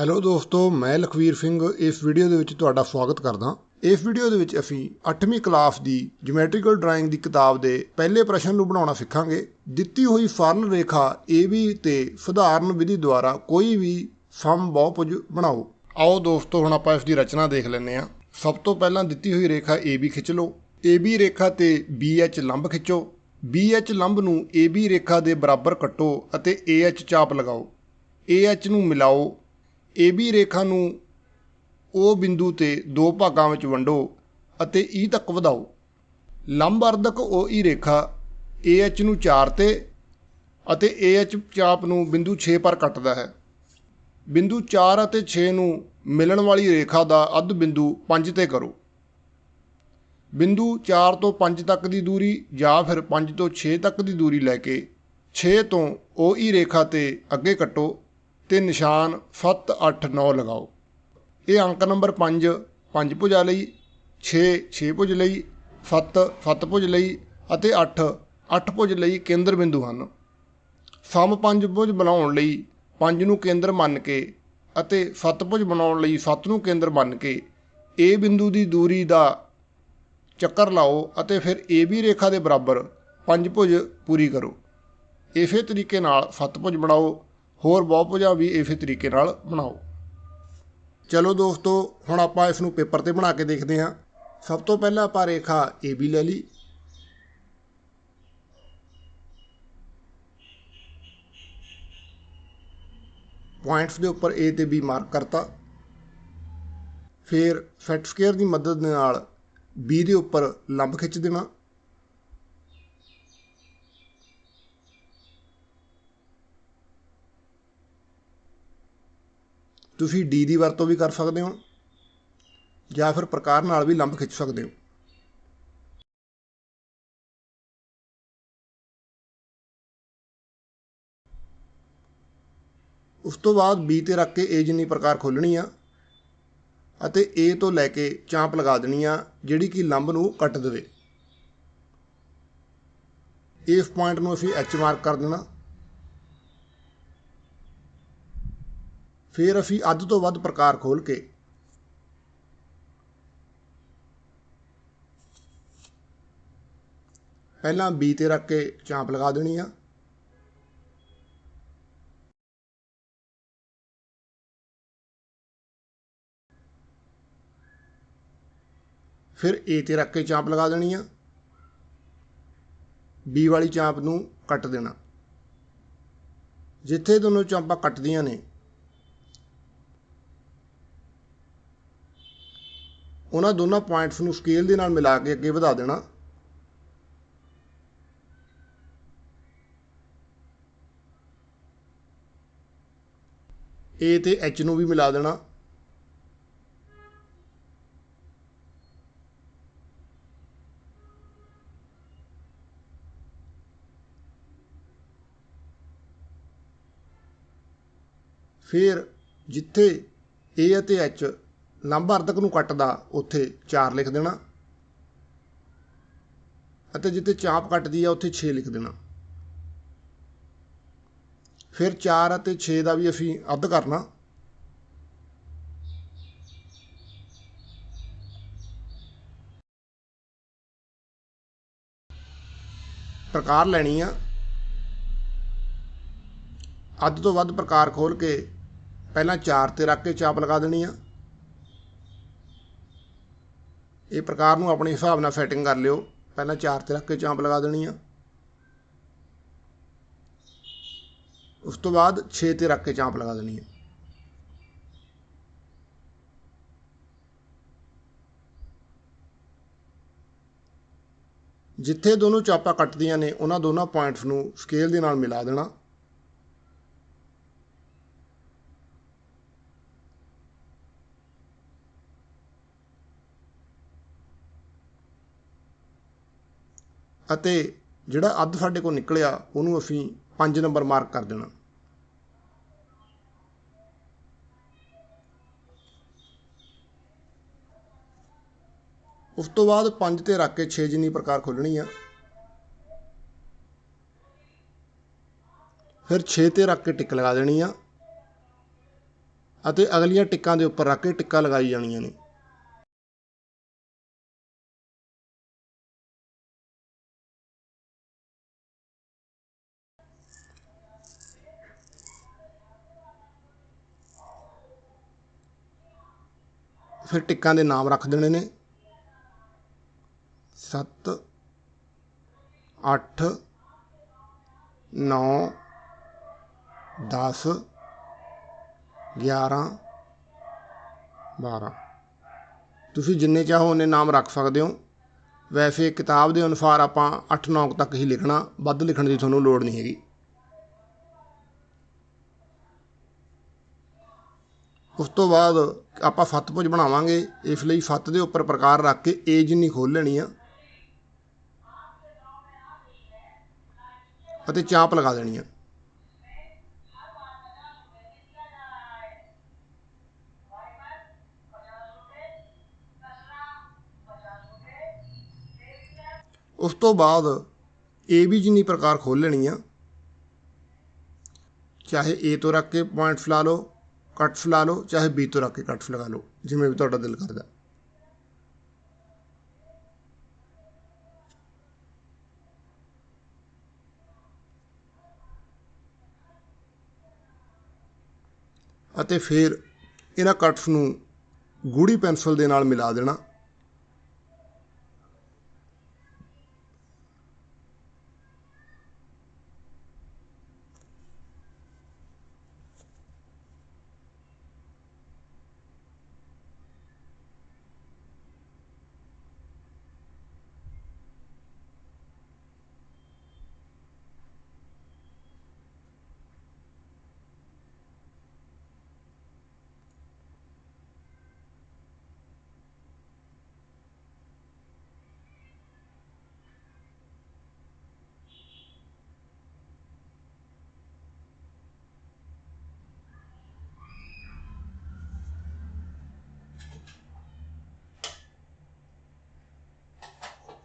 Hello ਦੋਸਤੋ, ਮੈਂ ਲਖਵੀਰ ਸਿੰਘ। ਇਸ ਵੀਡੀਓ ਦੇ ਵਿੱਚ ਤੁਹਾਡਾ ਸਵਾਗਤ ਕਰਦਾ। ਇਸ ਵੀਡੀਓ ਦੇ ਵਿੱਚ ਅਸੀਂ 8ਵੀਂ ਕਲਾਸ ਦੀ ਜਿਓਮੈਟ੍ਰੀਕਲ ਡਰਾਇੰਗ ਦੀ ਕਿਤਾਬ ਦੇ ਪਹਿਲੇ ਪ੍ਰਸ਼ਨ ਨੂੰ ਬਣਾਉਣਾ ਸਿੱਖਾਂਗੇ। ਦਿੱਤੀ ਹੋਈ ਸਰਲ ਰੇਖਾ AB ਤੇ ਸਧਾਰਨ ਵਿਧੀ ਦੁਆਰਾ ਕੋਈ ਵੀ ਸਮ ਬਹੁਭੁਜ ਬਣਾਓ। ਆਓ ਦੋਸਤੋ, ਹੁਣ ਆਪਾਂ ਇਸ ਦੀ ਰਚਨਾ ਦੇਖ ਲੈਂਦੇ ਹਾਂ। ਸਭ ਤੋਂ ਪਹਿਲਾਂ ਦਿੱਤੀ ਹੋਈ ਰੇਖਾ AB ਖਿੱਚ ਲਓ। AB ਰੇਖਾ ਤੇ BH ਲੰਬ ਖਿੱਚੋ। BH ਲੰਬ ਨੂੰ AB ਰੇਖਾ ਦੇ ਬਰਾਬਰ ਕੱਟੋ ਅਤੇ AH ਚਾਪ ਲਗਾਓ। AH ਨੂੰ ਮਿਲਾਓ। AB ਰੇਖਾ ਨੂੰ O ਬਿੰਦੂ ਤੇ ਦੋ ਭਾਗਾਂ ਵਿੱਚ ਵੰਡੋ ਅਤੇ E ਤੱਕ ਵਧਾਓ। ਲੰਬ ਅਰਧਕ OE ਰੇਖਾ AH ਨੂੰ 4 ਤੇ ਅਤੇ AH ਚਾਪ ਨੂੰ ਬਿੰਦੂ 6 ਪਰ ਕੱਟਦਾ ਹੈ। ਬਿੰਦੂ 4 ਅਤੇ 6 ਨੂੰ ਮਿਲਣ ਵਾਲੀ ਰੇਖਾ ਦਾ ਅੱਧ ਬਿੰਦੂ 5 ਤੇ ਕਰੋ। ਬਿੰਦੂ 4 ਤੋਂ 5 ਤੱਕ ਦੀ ਦੂਰੀ ਜਾਂ ਫਿਰ 5 ਤੋਂ 6 ਤੱਕ ਦੀ ਦੂਰੀ ਲੈ ਕੇ 6 ਤੋਂ OE ਰੇਖਾ ਤੇ ਅੱਗੇ ਕੱਟੋ ਅਤੇ ਨਿਸ਼ਾਨ 7 8 9 ਲਗਾਓ। ਇਹ ਅੰਕ ਨੰਬਰ 5 5 ਭੁਜਾ ਲਈ 6 6 ਭੁਜ ਲਈ 7 7 ਭੁਜ ਲਈ ਅਤੇ 8 8 ਭੁਜ ਲਈ ਕੇਂਦਰ ਬਿੰਦੂ ਹਨ। ਸਮ ਪੰਜ ਭੁਜ ਬਣਾਉਣ ਲਈ ਪੰਜ ਨੂੰ ਕੇਂਦਰ ਮੰਨ ਕੇ ਅਤੇ 7 ਭੁਜ ਬਣਾਉਣ ਲਈ ਸੱਤ ਨੂੰ ਕੇਂਦਰ ਮੰਨ ਕੇ ਏ ਬਿੰਦੂ ਦੀ ਦੂਰੀ ਦਾ ਚੱਕਰ ਲਾਓ ਅਤੇ ਫਿਰ ਏ AB ਰੇਖਾ ਦੇ ਬਰਾਬਰ ਪੰਜ ਭੁਜ ਪੂਰੀ ਕਰੋ। ਇਸੇ ਤਰੀਕੇ ਨਾਲ ਸੱਤ ਭੁਜ ਬਣਾਓ ਹੋਰ ਬਹੁਭੁਜਾਂ ਵੀ ਇਸੇ ਤਰੀਕੇ ਨਾਲ ਬਣਾਓ। ਚਲੋ ਦੋਸਤੋ, ਹੁਣ ਆਪਾਂ ਇਸ ਨੂੰ ਪੇਪਰ ਤੇ ਬਣਾ ਕੇ ਦੇਖਦੇ ਹਾਂ। ਸਭ ਤੋਂ ਪਹਿਲਾਂ ਆਪਾਂ ਰੇਖਾ AB ਲੈ ਲਈ। ਪੁਆਇੰਟਸ ਦੇ ਉੱਪਰ A ਤੇ B ਮਾਰਕ ਕਰਤਾ। ਫਿਰ ਸੈਟ ਸਕੁਅਰ ਦੀ ਮਦਦ ਦੇ ਨਾਲ B ਦੇ ਉੱਪਰ ਲੰਬ ਖਿੱਚ ਦੇਣਾ। ਤੁਸੀਂ D ਦੀ ਵਰਤੋਂ ਵੀ ਕਰ ਸਕਦੇ ਹੋ, ਜਾਂ ਫਿਰ ਪ੍ਰਕਾਰ ਨਾਲ ਵੀ ਲੰਬ ਖਿੱਚ ਸਕਦੇ ਹੋ। ਉਸ ਤੋਂ ਬਾਅਦ B ਤੇ ਰੱਖ ਕੇ A ਜਿੰਨੀ ਪ੍ਰਕਾਰ ਖੋਲਣੀ ਆ, ਅਤੇ A ਤੋਂ ਲੈ ਕੇ ਚਾਂਪ ਲਗਾ ਦੇਣੀ ਆ, ਜਿਹੜੀ ਕਿ ਲੰਬ ਨੂੰ ਕੱਟ ਦੇਵੇ। ਇਸ ਪੁਆਇੰਟ ਨੂੰ ਅਸੀਂ H ਮਾਰਕ ਕਰ ਦੇਣਾ। ਫਿਰ ਅਸੀਂ ਅੱਧ ਤੋਂ ਵੱਧ ਪ੍ਰਕਾਰ ਖੋਲ ਕੇ ਪਹਿਲਾਂ ਬੀ ਤੇ ਰੱਖ ਕੇ ਚਾਂਪ ਲਗਾ ਦੇਣੀ ਆ। ਫਿਰ A ਤੇ ਰੱਖ ਕੇ ਚਾਂਪ ਲਗਾ ਦੇਣੀ ਆ। B ਵਾਲੀ ਚਾਂਪ ਨੂੰ ਕੱਟ ਦੇਣਾ। ਜਿੱਥੇ ਦੋਨੋਂ ਚਾਂਪਾਂ ਕੱਟਦੀਆਂ ਨੇ ਉਹਨਾਂ ਦੋਨਾਂ ਪੁਆਇੰਟਸ ਨੂੰ ਸਕੇਲ ਦੇ ਨਾਲ ਮਿਲਾ ਕੇ ਅੱਗੇ ਵਧਾ ਦੇਣਾ। A ਤੇ H ਨੂੰ ਵੀ ਮਿਲਾ ਦੇਣਾ। ਫਿਰ ਜਿੱਥੇ A ਅਤੇ H ਲੰਬ ਅਰਧਕ ਨੂੰ ਕੱਟਦਾ, ਉੱਥੇ 4 ਲਿਖ ਦੇਣਾ। ਅਤੇ ਜਿੱਥੇ ਚਾਪ ਕੱਟਦੀ ਆ, ਉੱਥੇ 6 ਲਿਖ ਦੇਣਾ। ਫਿਰ 4 ਅਤੇ 6 ਦਾ ਵੀ ਅਸੀਂ ਅੱਧ ਕਰਨਾ। ਪ੍ਰਕਾਰ ਲੈਣੀ ਆ। ਅੱਧ ਤੋਂ ਵੱਧ ਪ੍ਰਕਾਰ ਖੋਲ ਕੇ ਪਹਿਲਾਂ 4 ਤੇ ਰੱਖ ਕੇ ਚਾਪ ਲਗਾ ਦੇਣੀ ਆ। ਇਹ ਪ੍ਰਕਾਰ ਨੂੰ ਆਪਣੇ ਹਿਸਾਬ ਨਾਲ ਸੈਟਿੰਗ ਕਰ ਲਿਓ। ਪਹਿਲਾਂ ਚਾਰ ਤੇ ਰੱਖ ਕੇ ਚਾਂਪ ਲਗਾ ਦੇਣੀ ਆ। ਉਸ ਤੋਂ ਬਾਅਦ 6 ਤੇ ਰੱਖ ਕੇ ਚਾਂਪ ਲਗਾ ਦੇਣੀ ਹੈ ਜਿੱਥੇ ਦੋਨੋਂ ਚਾਪਾਂ ਕੱਟਦੀਆਂ ਨੇ, ਉਹਨਾਂ ਦੋਨਾਂ ਪੁਆਇੰਟਸ ਨੂੰ ਸਕੇਲ ਦੇ ਨਾਲ ਮਿਲਾ ਦੇਣਾ। ਅਤੇ ਜਿਹੜਾ ਅੱਧ ਸਾਡੇ ਕੋਲ ਨਿਕਲਿਆ, ਉਹਨੂੰ ਅਸੀਂ 5 ਨੰਬਰ ਮਾਰਕ ਕਰ ਦੇਣਾ। ਉਸ ਤੋਂ ਬਾਅਦ 5 ਤੇ ਰੱਖ ਕੇ 6 ਜਿੰਨੀ ਪ੍ਰਕਾਰ ਖੋਲਣੀ ਆ। ਫਿਰ 6 ਤੇ ਰੱਖ ਕੇ ਟਿਕ ਲਗਾ ਦੇਣੀ ਆ। ਅਤੇ ਅਗਲੀਆਂ ਟਿੱਕਾਂ ਦੇ ਉੱਪਰ ਰੱਖ ਕੇ ਟਿੱਕਾਂ ਲਗਾਈ ਜਾਣੀਆਂ ਨੇ। ਫਿਰ ਟਿੱਕਾਂ ਦੇ ਨਾਮ ਰੱਖ ਦੇਣੇ ਨੇ। 7 8 9 10 11 12 ਤੁਸੀਂ ਜਿੰਨੇ ਚਾਹੋ ਉਹਨੇ ਨਾਮ ਰੱਖ ਸਕਦੇ ਹੋ। ਵੈਸੇ ਕਿਤਾਬ ਦੇ ਅਨੁਸਾਰ ਆਪਾਂ 8-9 ਤੱਕ ਹੀ ਲਿਖਣਾ। ਵੱਧ ਲਿਖਣ ਦੀ ਤੁਹਾਨੂੰ ਲੋੜ ਨਹੀਂ ਹੈਗੀ। ਉਸ ਤੋਂ ਬਾਅਦ ਆਪਾਂ ਸੱਤਭੁਜ ਬਣਾਵਾਂਗੇ, ਇਸ ਲਈ ਫੱਤ ਦੇ ਉੱਪਰ ਪ੍ਰਕਾਰ ਰੱਖ ਕੇ ਏ ਜਿੰਨੀ ਖੋਲ ਲੈਣੀ ਆ। ਅਤੇ ਚਾਂਪ ਲਗਾ ਦੇਣੀ ਆ। ਉਸ ਤੋਂ ਬਾਅਦ ਏ ਵੀ ਜਿੰਨੀ ਪ੍ਰਕਾਰ ਖੋਲ ਲੈਣੀ ਆ, ਚਾਹੇ ਏ ਤੋਂ ਰੱਖ ਕੇ ਪੁਆਇੰਟਸ ਲਾ ਲਓ ਕਟਫ ਲਾ ਲਓ, ਚਾਹੇ ਬੀ ਤੋਂ ਰੱਖ ਕੇ ਕਟਫ ਲਗਾ ਲਓ, ਜਿਵੇਂ ਵੀ ਤੁਹਾਡਾ ਦਿਲ ਕਰਦਾ। ਅਤੇ ਫਿਰ ਇਹਨਾਂ ਕਟਫ ਨੂੰ ਗੂੜੀ ਪੈਨਸਲ ਦੇ ਨਾਲ ਮਿਲਾ ਦੇਣਾ।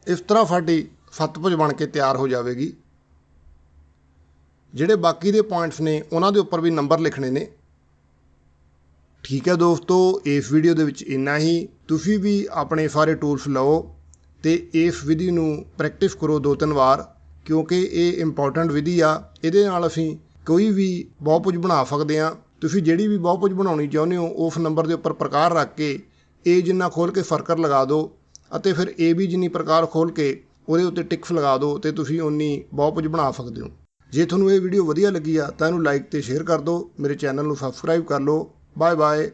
ਇਸ ਤਰ੍ਹਾਂ ਸਾਡੀ ਸੱਤਭੁਜ ਬਣ ਕੇ ਤਿਆਰ ਹੋ ਜਾਵੇਗੀ। ਜਿਹੜੇ ਬਾਕੀ ਦੇ ਪੁਆਇੰਟਸ ਨੇ, ਉਹਨਾਂ ਦੇ ਉੱਪਰ ਵੀ ਨੰਬਰ ਲਿਖਣੇ ਨੇ। ਠੀਕ ਹੈ ਦੋਸਤੋ, ਇਸ ਵੀਡੀਓ ਦੇ ਵਿੱਚ ਇੰਨਾ ਹੀ। ਤੁਸੀਂ ਵੀ ਆਪਣੇ ਸਾਰੇ ਟੂਲਸ ਲਓ ਤੇ ਇਸ ਵਿਧੀ ਨੂੰ ਪ੍ਰੈਕਟਿਸ ਕਰੋ ਦੋ ਤਿੰਨ ਵਾਰ, ਕਿਉਂਕਿ ਇਹ ਇੰਪੋਰਟੈਂਟ ਵਿਧੀ ਆ। ਇਹਦੇ ਨਾਲ ਅਸੀਂ ਕੋਈ ਵੀ ਬਹੁਭੁਜ ਬਣਾ ਸਕਦੇ ਆ ਤੁਸੀਂ ਜਿਹੜੀ ਵੀ ਬਹੁਭੁਜ ਬਣਾਉਣੀ ਚਾਹੁੰਦੇ ਹੋ, ਉਸ ਨੰਬਰ ਦੇ ਉੱਪਰ ਪ੍ਰਕਾਰ ਰੱਖ ਕੇ ਇਹ ਜਿੰਨਾ ਖੋਲ ਕੇ ਫਰਕਰ ਲਗਾ ਦਿਓ। ਅਤੇ ਫਿਰ ਏ ਵੀ ਜਿੰਨੀ ਪ੍ਰਕਾਰ ਖੋਲ ਕੇ ਉਹਦੇ ਉੱਤੇ ਟਿਕਸ ਲਗਾ ਦਿਓ ਤੇ ਤੁਸੀਂ ਉਨੀ ਬਹੁਤ ਕੁਝ ਬਣਾ ਸਕਦੇ ਹੋ। ਜੇ ਤੁਹਾਨੂੰ ਇਹ ਵੀਡੀਓ ਵਧੀਆ ਲੱਗੀ ਆ ਤਾਂ ਇਹਨੂੰ ਲਾਈਕ ਤੇ ਸ਼ੇਅਰ ਕਰ ਦਿਓ। ਮੇਰੇ ਚੈਨਲ ਨੂੰ ਸਬਸਕ੍ਰਾਈਬ ਕਰ ਲਓ। Bye bye